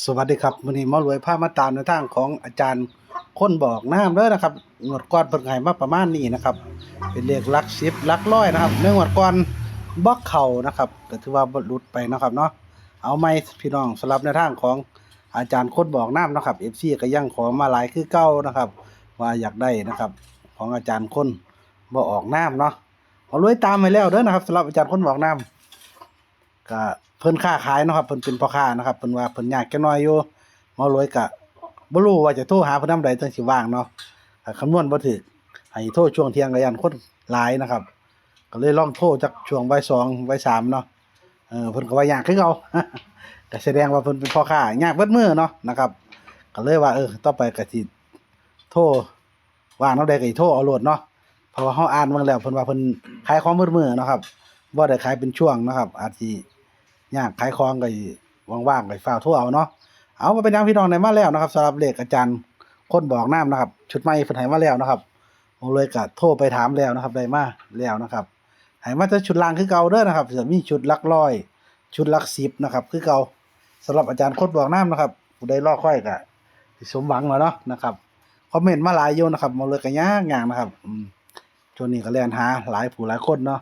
สวัสดีครับวันนี้มารวยพามาตามในทางของอาจารย์คนบอกน้ำเด้อนะครับงวดก่อนเพิ่นให้มาประมาณนี้นะครับ เป็นเลขลักสิบลักร้อยนะครับในงวดก่อนบล็อกเข่านะครับก็ถือว่าหลุดไปนะครับเนาะเอาไหมพี่น้องสำหรับในทางของอาจารย์คนบอกน้ำนะครับ FC ก็ยังขอมาหลายคือเก่านะครับ ว่าอยากได้นะครับ ของอาจารย์คนบ่ออกน้ำเนาะหมารวยตามไปแล้วเด้อนะครับสำหรับอาจารย์คนบอกน้ำก็ เพิ่นค้าขายเนาะครับเพิ่นเป็นพ่อค้านะครับเพิ่นว่าเพิ่นยากจักหน่อยอยู่หมารวยก็บ่รู้ว่าจะโทรหาเพิ่นนำใดจังสิว่างเนาะก็คำนวณบ่ถูกให้โทรช่วงเที่ยงก็ยันคนหลายนะครับ ก็เลยลองโทรจักช่วงบ่าย2บ่าย3เนาะเออเพิ่นก็ว่ายากคือเก่าก็แสดงว่าเพิ่นเป็นพ่อค้ายากเบิดมือเนาะนะครับ ก็เลยว่าเออต่อไปก็สิโทรว่างเนาะได้ก็สิโทรเอาโลดเนาะเพราะว่าเฮาอ่านเบิ่งแล้วเพิ่นว่าเพิ่นขายของเบิดมื้อเนาะครับบ่ได้ขายเป็นช่วงนะครับ อาจสิ ยากขายของก็ว่างๆก็ฟ้าวทั่วเอาเนาะเอามาเป็นยังพี่น้องได้มาแล้วนะครับสำหรับเลขอาจารย์คนบอกน้ำนะครับ ชุดใหม่เพิ่นให้มาแล้วนะครับผมเลยก็โทรไปถามแล้วนะครับได้มาแล้วนะครับให้มาแต่ชุดล่างคือเก่าเด้อนะครับจะมีชุดลักร้อย ชุดลักสิบนะครับคือเก่าสำหรับอาจารย์คนบอกน้ำนะครับผู้ใดรอค่อยก็สิสมหวังแล้วเนาะนะครับคอมเมนต์มาหลายอยู่นะครับมาเลยก็ยากยากนะครับอืมช่วงนี้ก็เรียนหาหลายผู้หลายคนเนาะ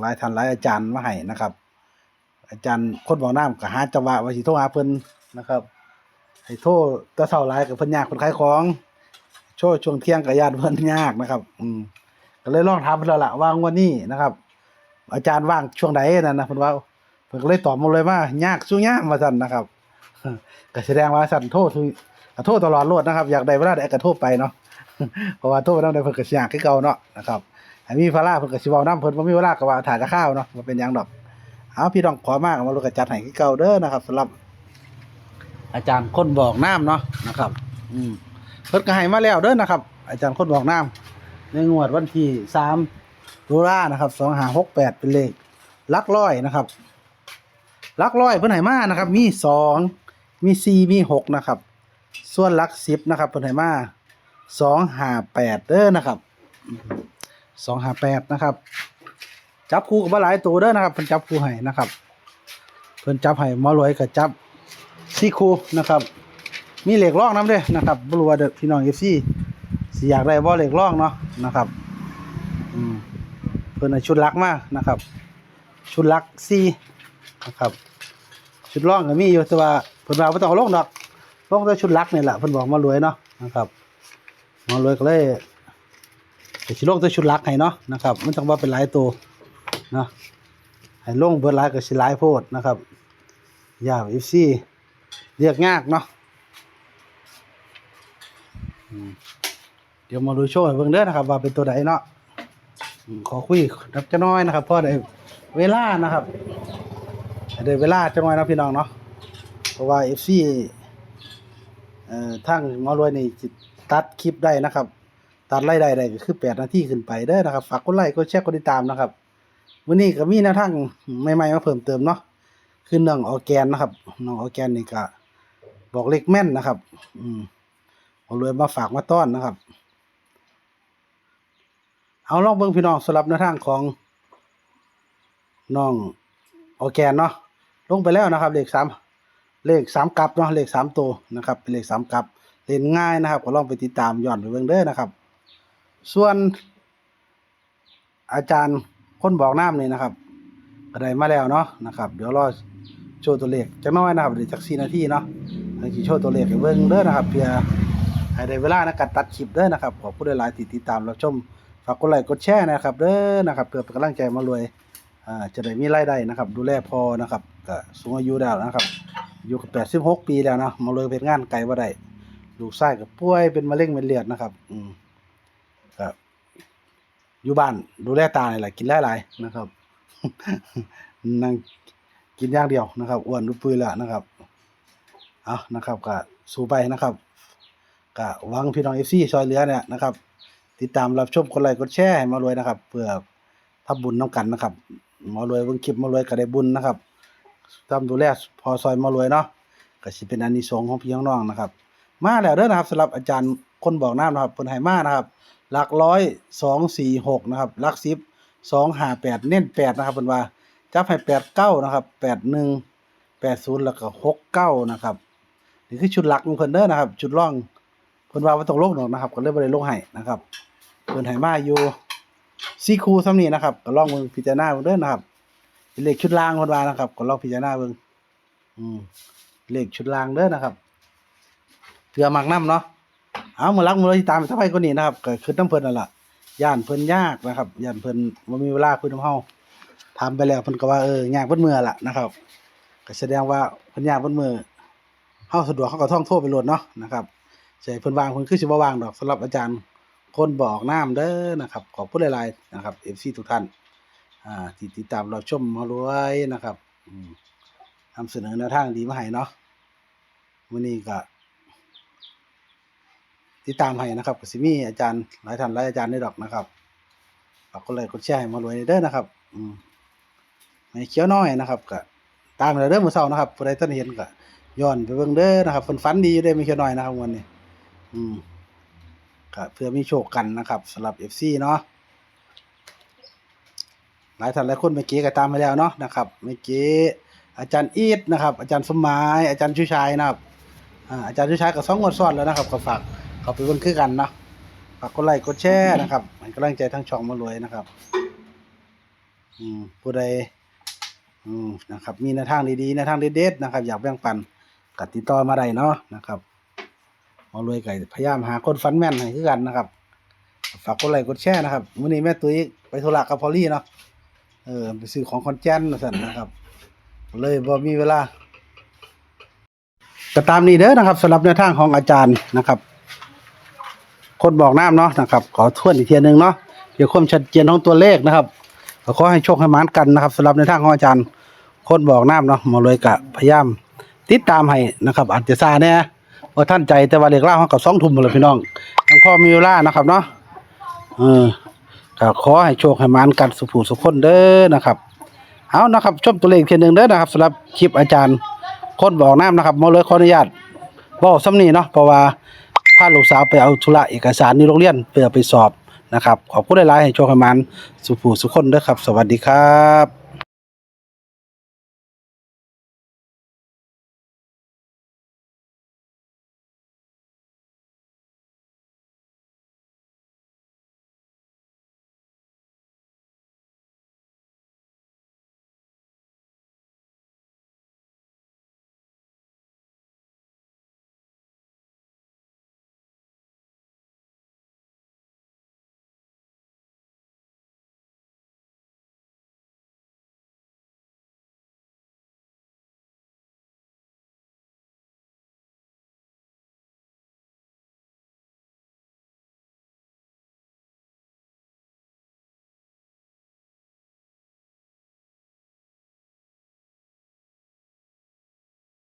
หลายท่านหลายอาจารย์มาให้นะครับ อาจารย์คนบอกน้ำก็หาจังหวะว่าสิโทรหาเพิ่นนะครับ ให้โทรตะเช้าหลายกับเพิ่นยากเพิ่นขายของ โชว์ช่วงเที่ยงก็ญาติเพิ่นยากนะครับ อืมก็เลยลองถามเพิ่นแล้วละว่างวันนี้นะครับ อาจารย์ว่างช่วงใดนั่นนะเพิ่นว่าเพิ่นก็เลยตอบมาเลยว่ายากสู้ยากว่าซั่นนะครับก็แสดงว่าซั่นโทรทุกก็โทรตลอดโลดนะครับ อยากได้เวลาใดก็โทรไปเนาะเพราะว่าโทรนำได้เพิ่นก็สิยากคือเก่าเนาะนะครับมีเวลาเพิ่นก็สิเว้าน้ำเพิ่นบ่มีเวลาก็ว่าถ่ายจะข้าวเนาะบ่เป็นหยังดอก เอาพี่น้องขอมากมาลูกกระจัดให้คือเก่าเด้อนะครับสำหรับ อาจารย์คนบอกน้ำเนาะนะครับ อืมเพิ่นก็ให้มาแล้วเด้อนะครับ อาจารย์คนบอกน้ำในงวดวันที่สามตุลานะครับสองห้าหกแปดเป็นเลขลักร้อยนะครับลักร้อยเพิ่นให้มานะครับ มีสองมีสี่มีหกนะครับ ส่วนลักสิบนะครับ เพิ่นให้มาสองห้าแปดเด้อนะครับสองห้าแปดนะครับ จับคู่กับมาหลายตัวเด้อนะครับเพิ่นจับคู่ให้นะครับ เพิ่นจับให้มารวยก็จับสี่คู่นะครับ มีเหล็กล่องน้ำเด้อนะครับบรัวเด้อพี่น้อง FC สิอยากได้บ่เหล็กล่องเนาะนะครับอืมเพิ่นชุดลักมากนะครับ ชุดลักสี่นะครับ ชุดล่องก็มีอยู่แต่ว่าเพิ่นว่าบ่ต้องเอาลงดอกลงแต่ชุดลักนี่แหละเพิ่นบอกมารวยเนาะนะครับมารวยก็เลยก็สิลงแต่ชุดลักให้เนาะนะครับมันต้องว่าเป็นหลายตัว เนาะให้ลงเบิดหลายก็สิหลายโพดนะครับยาว FC เรียกยากเนาะเดี๋ยวมาดูโชว์ให้เบิ่งเด้อนะครับ ว่าเป็นตัวใดเนาะขอคุยนับจะน้อยนะครับเพราะได้เวลานะครับให้ได้เวลาจังน้อยนะพี่น้องเนาะเพราะว่า FC เอ่อทางหมอรวยนี่ตัดคลิปได้นะครับ ตัดไล่ได้ได้ก็คือ 8 นาทีขึ้นไปเด้อนะครับ ฝากกดไลค์กดแชร์กดติดตามนะครับ วันนี้ก็มีแนวทางใหม่ๆมาเพิ่มเติมเนาะคือน้องออแกนนะครับน้องออแกนนี่ก็บอกเลขแม่นนะครับ อืมเอาเลยมาฝากมาต้อนนะครับ เอาลองเบิ่งพี่น้องสำหรับแนวทางของน้องออแกนเนาะลงไปแล้วนะครับ เลขสามเลขสามกลับเนาะเลขสามตัวนะครับ เป็นเลขสามกลับเล่นง่ายนะครับ ก็ลองไปติดตามย้อนไปเบิ่งเด้อนะครับ ส่วนอาจารย์ คนบอกน้ำนี่นะครับก็ได้มาแล้วเนาะนะครับ เดี๋ยวรอโชว์ตัวเลขจักน้อยนะครับเดี๋ยวจักสี่นาทีเนาะทางที่โชว์ตัวเลขให้เบิ่งเด้อนะครับเพื่อให้ได้เวลาในการตัดคลิปเด้อนะครับขอผู้ใดหลายติดตามรับชมฝากกดไลค์กดแชร์นะครับเด้อนะครับเพื่อเป็นกำลังใจมารวยอ่าจะได้มีรายได้นะครับ ดูแลพอนะครับก็สูงอายุแล้วนะครับอยู่กับแปดสิบหกปีแล้วเนาะมารวยเป็นงานไกลบ่ได้ลูกชายก็ป่วยเป็นมะเร็งเม็ดเลือดนะครับ อืมก็ อยู่บ้านดูแลตานี่แหละกินหลายๆนะครับนั่งกินอย่างเดียวนะครับอ้วนรุปุยแล้วนะครับเอานะครับก็สู้ไปนะครับก็หวังพี่น้องเอฟซีซอยเหลือเนี่ยนะครับ ติดตามรับชมกดไลค์กดแชร์ให้มารวยนะครับเพื่อทำบุญน้ำกันนะครับมารวยเบิ่งคลิปมารวยก็ได้บุญนะครับทำดูแลพอซอยมารวยเนาะก็สิเป็นอานิสงส์ของพี่น้องนะครับ มาแล้วเด้อนะครับสำหรับอาจารย์คนบอกน้ำนะครับเพิ่นให้มานะครับ หลักร้อยสองสี่หกนะครับหลักสิบสองห้าแปดเน้นแปดนะครับเป็นว่าจับให้แปดเก้านะครับแปดหนึ่งแ80แล้วก็69นะครับนี่คือชุดหลักของเพิ่นเด้อนะครับ ชุดร่องเพิ่นว่าบ่ต้องลงดอกนะครับ ก็เลยบ่ได้ลงให้นะครับเพิ่นให้มาอยู่สี่คู่ซ้ำนี้นะครับก็ลองเบิ่งพิจารณาเบิ่งเด้อนะครับเป็นเลขชุดล่างเพิ่นว่านะครับ ก็ลองพิจารณาเบิ่งอืมเลขชุดล่างเด้อนะครับเพื่อมักนํเนาะ เอามือหลักมื้อที่ตามไปถ้าไปกว่านี้นะครับก็คือน้ำเพิ่นนั่นล่ะย่านเพิ่นยากนะครับย่านเพิ่นบ่มีเวลาคุยนํเฮาถามไปแล้วเพิ่นก็ว่าเออยากเบิดมื้อล่ะนะครับก็แสดงว่าเพิ่นยากเบิดมื้อเฮาสะดวกเฮาก็ท่องโทรไปโหลดเนาะนะครับใช่เพิ่นวางเพิ่นคือสิบ่วางดอกสำหรับอาจารย์คนบอกน้ำเด้อนะครับ ขอบคุณหลายๆนะครับ FC ทุกท่านอ่าที่ติดตามเราชมมารวยนะครับอืมนำเสนอแนวทางดีมาให้เนาะมื้อนี้ก็ ติดตามให้นะครับก็สิมีอาจารย์หลายท่านหลายอาจารย์ได้ดอกนะครับฝากกดไลค์กดแชร์ให้มารวยเด้อนะครับอืมให้เขียวน้อยนะครับก็ตามเลยเด้อมือเช้านะครับผู้ใดท่านเห็นก็ย้อนไปเบิ่งเด้อนะครับเพิ่นฝันดีอยู่เด้ไม่เขียวน้อยนะครับวันนี้ อืมก็เพื่อมีโชคกันนะครับสำหรับ FC เนาะหลายท่านหลายคนเมื่อกี้ก็ตามไปแล้วเนาะนะครับเมื่อกี้อาจารย์อีทนะครับ อาจารย์สมหมายอาจารย์ชูชายนะครับอาจารย์ชูชายก็สองงวดซ้อนแล้วนะครับก็ฝาก เขาไปเบิ่งคือกันเนาะฝากกดไลค์กดแชร์นะครับให้กำลังใจทั้งช่องมารวยนะครับ อืมผู้ใดอืมนะครับ มีแนวทางดีๆแนวทางเด็ดๆนะครับ อยากแบ่งปันก็ติดต่อมาได้เนาะนะครับมารวยไก่พยายามหาคนฟันแม่นให้คือกันนะครับ ฝากกดไลค์กดแชร์นะครับมื้อนี้แม่ตุ้ยไปธุระกับพอลลี่เนาะเออไปซื้อของคอนแจนว่าซั่นนะครับ เลยบ่มีเวลาก็ตามนี้เด้อนะครับสำหรับแนวทางของอาจารย์นะครับ คนบอกน้ำเนาะนะครับขอทวนอีกเทียหนึงเนาะเดี๋ยวความชัดเจนของตัวเลขนะครับขอให้โชคให้หมานกันนะครับสำหรับในทางของอาจารย์ คนบอกน้ำเนาะมาเลยกะพยายาม ติดตามให้นะครับอาจจะซาแน่ว่าท่านใจแต่ว่าเรียกเล่าเขากับสองทุ่มเลยพี่น้องยังพ่อมีเวลานะครับเนาะเออขอให้โชคให้มานกันสุขสุขคนเด้อนะครับเอานะครับชมตัวเลขเทียหนึ่งเด้อนะครับสำหรับคลิปอาจารย์ คนบอกน้ำนะครับมาเลยขออนุญาตบอกซ้ำนี้เนาะเพราะว่า พาลูกสาวไปเอาธุระเอกสารในโรงเรียนเพื่อไปสอบนะครับ ขอบคุณหลายๆให้โชคให้มันสุขผู้สุขคนเด้อครับ สวัสดีครับ